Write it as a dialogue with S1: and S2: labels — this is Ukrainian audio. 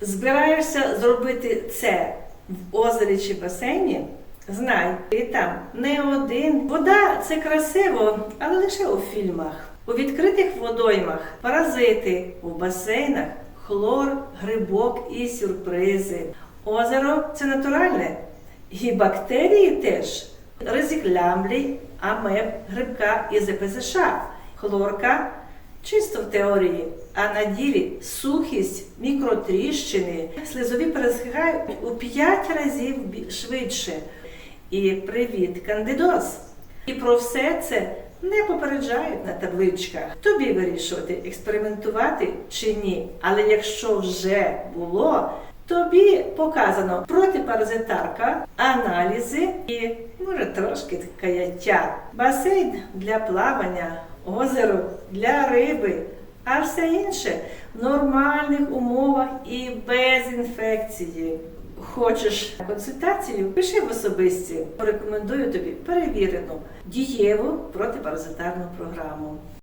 S1: Збираєшся зробити це в озері чи басейні? Знай, ти там не один. Вода це красиво, але лише у фільмах. У відкритих водоймах паразити, у басейнах хлор, грибок і сюрпризи. Озеро це натуральне. І бактерії теж. Ризик лямблі, амеб, грибка і ЗПЗШ. Хлорка чисто в теорії, а на ділі сухість, мікротріщини, слизові пересихають у 5 разів швидше. І привіт, кандидоз. І про все це не попереджають на табличках. Тобі вирішувати, експериментувати чи ні. Але якщо вже було, тобі показано протипаразитарка, аналізи і може трошки каяття. Басейн для плавання, озеро для риби, а все інше в нормальних умовах і без інфекції. Хочеш консультацію? Пиши в особисті. Порекомендую тобі перевірену дієву протипаразитарну програму.